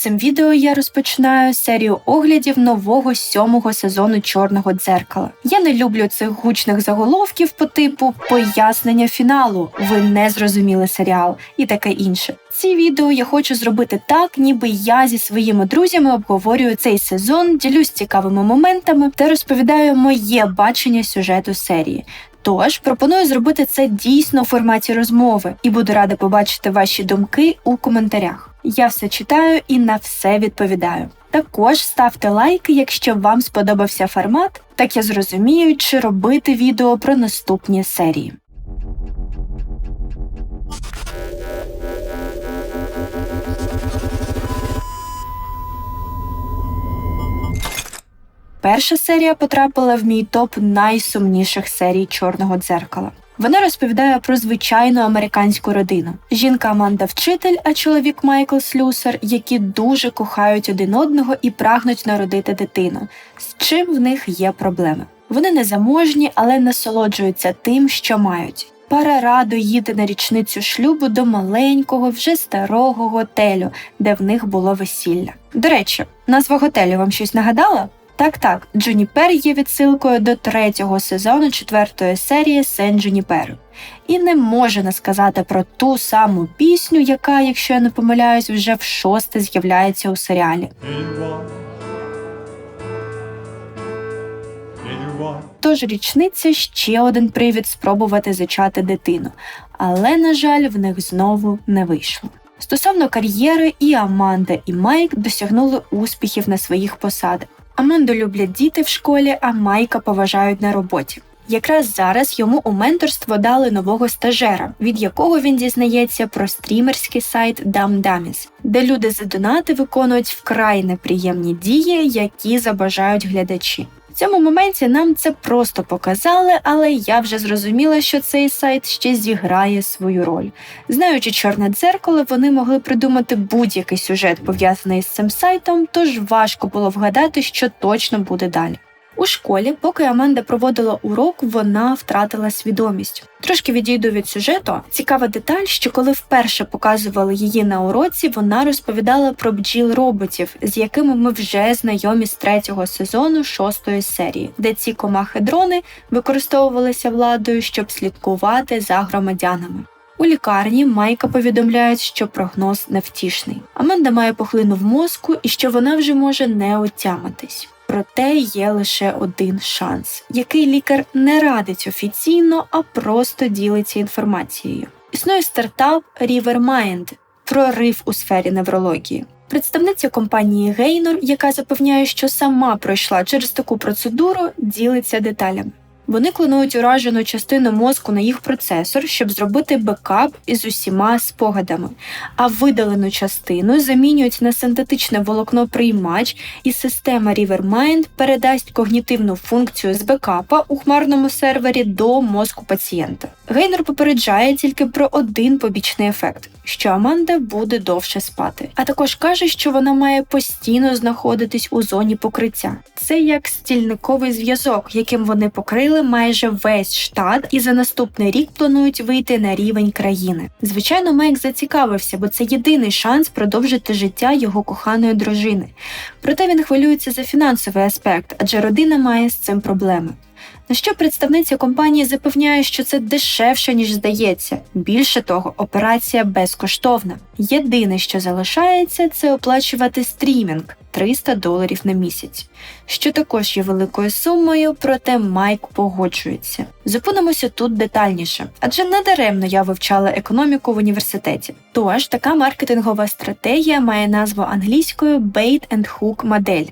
Цим відео я розпочинаю серію оглядів нового сьомого сезону Чорного дзеркала. Я не люблю цих гучних заголовків по типу пояснення фіналу, ви не зрозуміли серіал і таке інше. Ці відео я хочу зробити так, ніби я зі своїми друзями обговорюю цей сезон, ділюсь цікавими моментами та розповідаю моє бачення сюжету серії. Тож пропоную зробити це дійсно в форматі розмови і буду рада побачити ваші думки у коментарях. Я все читаю і на все відповідаю. Також ставте лайки, якщо вам сподобався формат, так я зрозумію, чи робити відео про наступні серії. Перша серія потрапила в мій топ найсумніших серій чорного дзеркала. Вона розповідає про звичайну американську родину. Жінка Аманда вчитель, а чоловік Майкл Слюсер, які дуже кохають один одного і прагнуть народити дитину, з чим в них є проблеми. Вони не заможні, але насолоджуються тим, що мають. Пара радо їде на річницю шлюбу до маленького, вже старого готелю, де в них було весілля. До речі, назва готелю вам щось нагадала? Так, так, Джуніпер є відсилкою до третього сезону четвертої серії Сен Джуніпер. І не може не сказати про ту саму пісню, яка, якщо я не помиляюсь, вже в шосте з'являється у серіалі. Тож річниця ще один привід спробувати зачати дитину, але, на жаль, в них знову не вийшло. Стосовно кар'єри, і Аманда, і Майк досягнули успіхів на своїх посадах. Аманду люблять діти в школі, а Майка поважають на роботі. Якраз зараз йому у менторство дали нового стажера, від якого він дізнається про стрімерський сайт DamDamis, де люди за донати виконують вкрай неприємні дії, які забажають глядачі цьому моменті нам це просто показали, але я вже зрозуміла, що цей сайт ще зіграє свою роль. Знаючи чорне дзеркало, вони могли придумати будь-який сюжет пов'язаний з цим сайтом, тож важко було вгадати, що точно буде далі. У школі, поки Аманда проводила урок, вона втратила свідомість. Трошки відійду від сюжету. Цікава деталь, що коли вперше показували її на уроці, вона розповідала про бджіл роботів, з якими ми вже знайомі з третього сезону шостої серії, де ці комахи-дрони використовувалися владою, щоб слідкувати за громадянами. У лікарні Майка повідомляють, що прогноз невтішний. Аманда має пухлину в мозку і що вона вже може не отямитись. Проте є лише один шанс, який лікар не радить офіційно, а просто ділиться інформацією. Існує стартап RiverMind – прорив у сфері неврології. Представниця компанії Гейнор, яка запевняє, що сама пройшла через таку процедуру, ділиться деталями. Вони клонують уражену частину мозку на їх процесор, щоб зробити бекап із усіма спогадами, а видалену частину замінюють на синтетичне волокно приймач, і система RiverMind передасть когнітивну функцію з бекапа у хмарному сервері до мозку пацієнта. Гейнер попереджає тільки про один побічний ефект що Аманда буде довше спати, а також каже, що вона має постійно знаходитись у зоні покриття. Це як стільниковий зв'язок, яким вони покрили майже весь штат, і за наступний рік планують вийти на рівень країни. Звичайно, Майк зацікавився, бо це єдиний шанс продовжити життя його коханої дружини. Проте він хвилюється за фінансовий аспект, адже родина має з цим проблеми. На що представниця компанії запевняє, що це дешевше, ніж здається. Більше того, операція безкоштовна. Єдине, що залишається, це оплачувати стрімінг 300 доларів на місяць, що також є великою сумою, проте Майк погоджується. Зупинимося тут детальніше, адже недаремно я вивчала економіку в університеті. Тож така маркетингова стратегія має назву англійською Bait and Hook модель,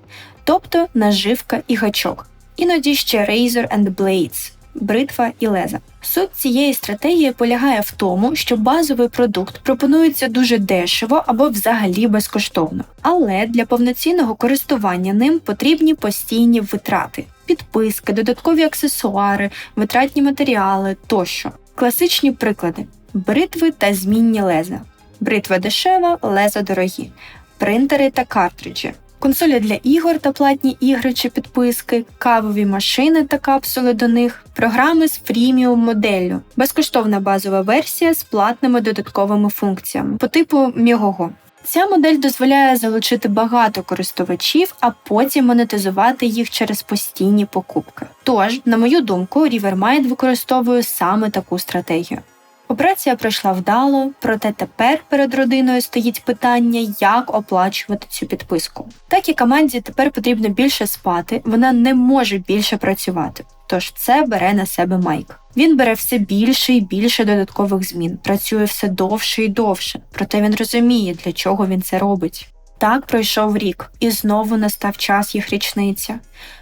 тобто наживка і гачок іноді ще Razor and Blades бритва і леза. Суть цієї стратегії полягає в тому, що базовий продукт пропонується дуже дешево або взагалі безкоштовно, але для повноцінного користування ним потрібні постійні витрати, підписки, додаткові аксесуари, витратні матеріали тощо. Класичні приклади: бритви та змінні леза, бритва дешева, леза дорогі, принтери та картриджі консолі для ігор та платні ігри чи підписки, кавові машини та капсули до них, програми з фріміум моделлю, безкоштовна базова версія з платними додатковими функціями по типу Мігого. Ця модель дозволяє залучити багато користувачів, а потім монетизувати їх через постійні покупки. Тож, на мою думку, RiverMind використовує саме таку стратегію. Операція пройшла вдало, проте тепер перед родиною стоїть питання, як оплачувати цю підписку. Так як команді тепер потрібно більше спати, вона не може більше працювати. Тож це бере на себе Майк. Він бере все більше і більше додаткових змін, працює все довше і довше, проте він розуміє, для чого він це робить. Так пройшов рік, і знову настав час їх річниця.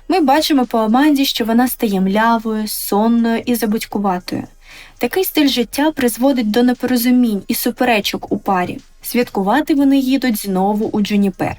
Ми бачимо по Аманді, що вона стає млявою, сонною і забудькуватою. Такий стиль життя призводить до непорозумінь і суперечок у парі. Святкувати вони їдуть знову у Джуніпер.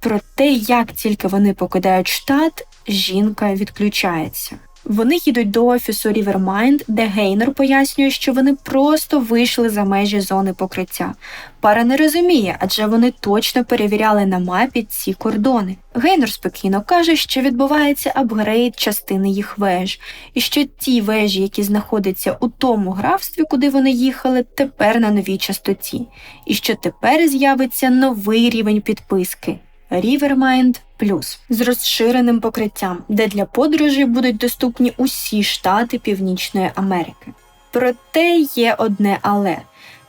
Проте, як тільки вони покидають штат, жінка відключається. Вони їдуть до офісу Rivermind, де Гейнер пояснює, що вони просто вийшли за межі зони покриття. Пара не розуміє, адже вони точно перевіряли на мапі ці кордони. Гейнер спокійно каже, що відбувається апгрейд частини їх веж, і що ті вежі, які знаходяться у тому графстві, куди вони їхали, тепер на новій частоті, і що тепер з'явиться новий рівень підписки. Rivermind Plus з розширеним покриттям, де для подорожей будуть доступні усі штати Північної Америки. Проте є одне але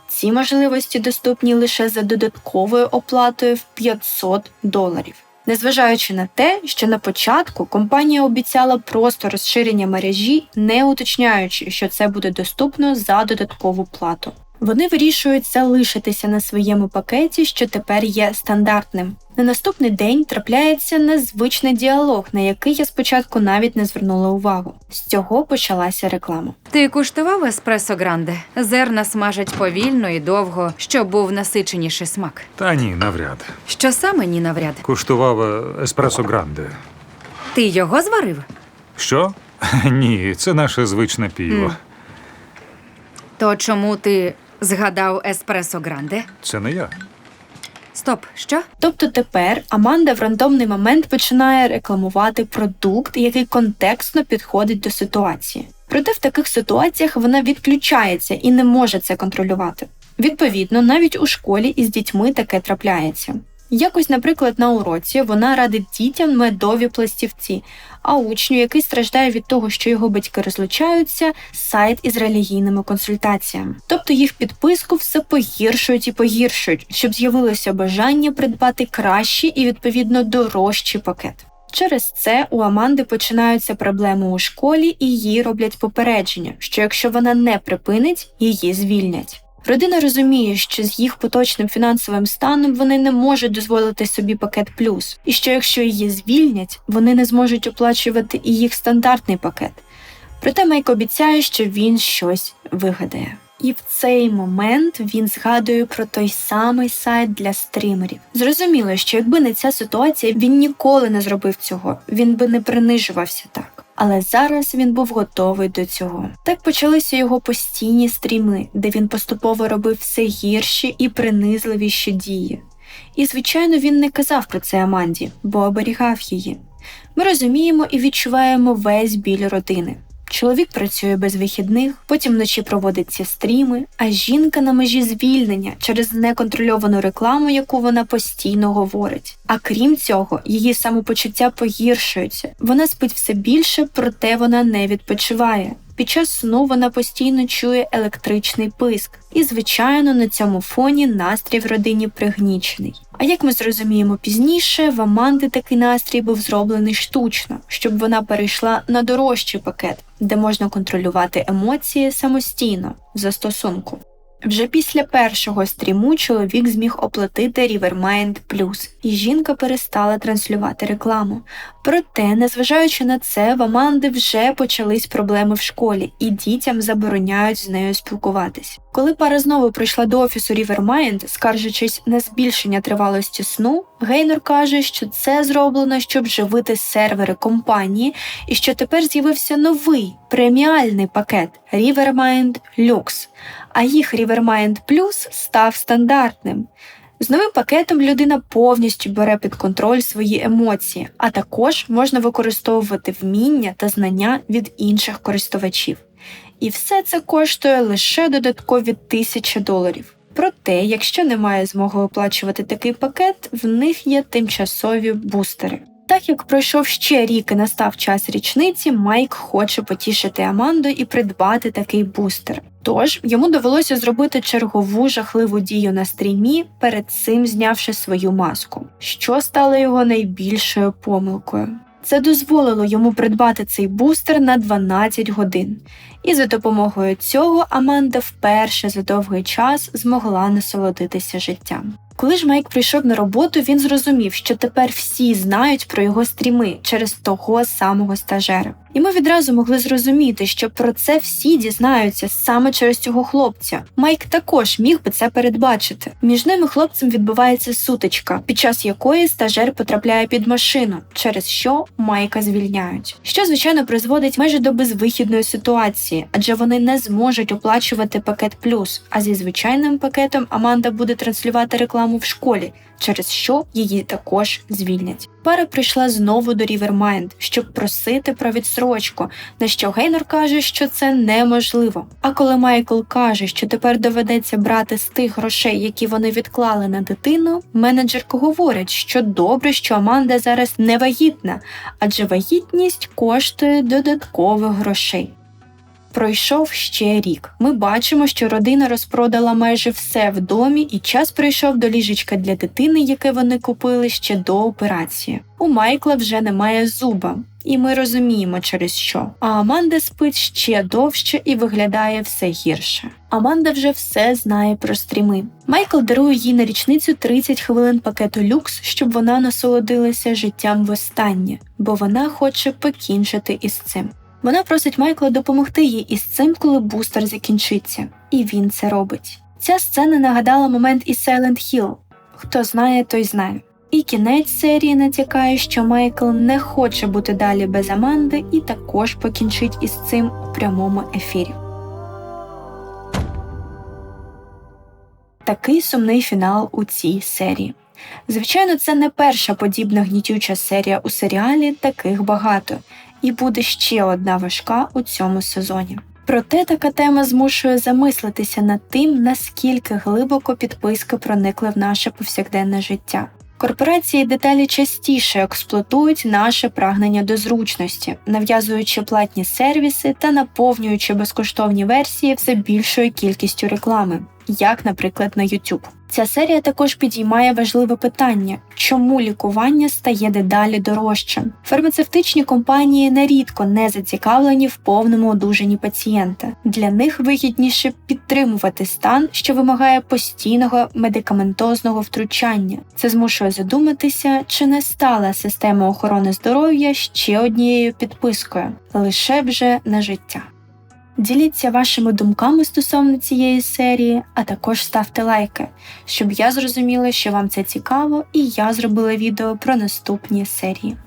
ці можливості доступні лише за додатковою оплатою в 500 доларів. Незважаючи на те, що на початку компанія обіцяла просто розширення мережі, не уточняючи, що це буде доступно за додаткову плату. Вони вирішують залишитися на своєму пакеті, що тепер є стандартним. На наступний день трапляється незвичний діалог, на який я спочатку навіть не звернула увагу. З цього почалася реклама. Ти куштував еспресо гранде? Зерна смажать повільно і довго, щоб був насиченіший смак. Та ні, навряд. Що саме ні навряд? Куштував е, еспресо гранде. Ти його зварив? Що? Ні, це наше звичне піво. То чому ти згадав еспресо гранде? Це не я. Стоп, що? Тобто тепер Аманда в рандомний момент починає рекламувати продукт, який контекстно підходить до ситуації. Проте в таких ситуаціях вона відключається і не може це контролювати. Відповідно, навіть у школі із дітьми таке трапляється. Якось, наприклад, на уроці вона радить дітям медові пластівці, а учню, який страждає від того, що його батьки розлучаються, сайт із релігійними консультаціями. Тобто їх підписку все погіршують і погіршують, щоб з'явилося бажання придбати кращий і відповідно дорожчий пакет. Через це у Аманди починаються проблеми у школі і їй роблять попередження, що якщо вона не припинить, її звільнять. Родина розуміє, що з їх поточним фінансовим станом вони не можуть дозволити собі пакет плюс, і що якщо її звільнять, вони не зможуть оплачувати і їх стандартний пакет. Проте Майк обіцяє, що він щось вигадає. І в цей момент він згадує про той самий сайт для стримерів. Зрозуміло, що якби не ця ситуація, він ніколи не зробив цього, він би не принижувався так. Але зараз він був готовий до цього. Так почалися його постійні стріми, де він поступово робив все гірші і принизливіші дії. І, звичайно, він не казав про це Аманді, бо оберігав її. Ми розуміємо і відчуваємо весь біль родини. Чоловік працює без вихідних, потім вночі проводиться стріми, а жінка на межі звільнення через неконтрольовану рекламу, яку вона постійно говорить. А крім цього, її самопочуття погіршується. Вона спить все більше, проте вона не відпочиває. Під час сну вона постійно чує електричний писк, і, звичайно, на цьому фоні настрій в родині пригнічений. А як ми зрозуміємо пізніше, в Аманди такий настрій був зроблений штучно, щоб вона перейшла на дорожчий пакет, де можна контролювати емоції самостійно за стосунку. Вже після першого стріму чоловік зміг оплатити Rivermind Plus, і жінка перестала транслювати рекламу. Проте, незважаючи на це, в Аманди вже почались проблеми в школі, і дітям забороняють з нею спілкуватись. Коли пара знову прийшла до офісу Rivermind, скаржачись на збільшення тривалості сну, Гейнор каже, що це зроблено, щоб живити сервери компанії, і що тепер з'явився новий преміальний пакет Rivermind Lux, а їх Rivermind Plus став стандартним. З новим пакетом людина повністю бере під контроль свої емоції, а також можна використовувати вміння та знання від інших користувачів. І все це коштує лише додаткові тисячі доларів. Проте, якщо немає змоги оплачувати такий пакет, в них є тимчасові бустери. Так як пройшов ще рік і настав час річниці, Майк хоче потішити Аманду і придбати такий бустер. Тож йому довелося зробити чергову жахливу дію на стрімі, перед цим знявши свою маску, що стало його найбільшою помилкою. Це дозволило йому придбати цей бустер на 12 годин. І за допомогою цього Аманда вперше за довгий час змогла насолодитися життям. Коли ж Майк прийшов на роботу, він зрозумів, що тепер всі знають про його стріми через того самого стажера. І ми відразу могли зрозуміти, що про це всі дізнаються саме через цього хлопця. Майк також міг би це передбачити. Між ними хлопцем відбувається сутичка, під час якої стажер потрапляє під машину, через що Майка звільняють. Що звичайно призводить майже до безвихідної ситуації, адже вони не зможуть оплачувати пакет плюс. А зі звичайним пакетом Аманда буде транслювати рекламу в школі, через що її також звільнять. Пара прийшла знову до Рівермайнд, щоб просити про відсрочку, на що Гейнор каже, що це неможливо. А коли Майкл каже, що тепер доведеться брати з тих грошей, які вони відклали на дитину, менеджерка говорить, що добре, що Аманда зараз не вагітна, адже вагітність коштує додаткових грошей. Пройшов ще рік. Ми бачимо, що родина розпродала майже все в домі, і час прийшов до ліжечка для дитини, яке вони купили ще до операції. У Майкла вже немає зуба, і ми розуміємо, через що. А Аманда спить ще довше і виглядає все гірше. Аманда вже все знає про стріми. Майкл дарує їй на річницю 30 хвилин пакету люкс, щоб вона насолодилася життям востаннє, бо вона хоче покінчити із цим. Вона просить Майкла допомогти їй із цим, коли бустер закінчиться, і він це робить. Ця сцена нагадала момент із Silent Hill. Хто знає, той знає. І кінець серії натякає, що Майкл не хоче бути далі без Аманди і також покінчить із цим у прямому ефірі. Такий сумний фінал у цій серії. Звичайно, це не перша подібна гнітюча серія у серіалі, таких багато, і буде ще одна важка у цьому сезоні. Проте така тема змушує замислитися над тим, наскільки глибоко підписки проникли в наше повсякденне життя. Корпорації деталі частіше експлуатують наше прагнення до зручності, нав'язуючи платні сервіси та наповнюючи безкоштовні версії все більшою кількістю реклами, як, наприклад, на YouTube. Ця серія також підіймає важливе питання, чому лікування стає дедалі дорожчим. Фармацевтичні компанії нерідко не зацікавлені в повному одужанні пацієнта. Для них вигідніше підтримувати стан, що вимагає постійного медикаментозного втручання. Це змушує задуматися, чи не стала система охорони здоров'я ще однією підпискою, лише вже на життя. Діліться вашими думками стосовно цієї серії, а також ставте лайки, щоб я зрозуміла, що вам це цікаво, і я зробила відео про наступні серії.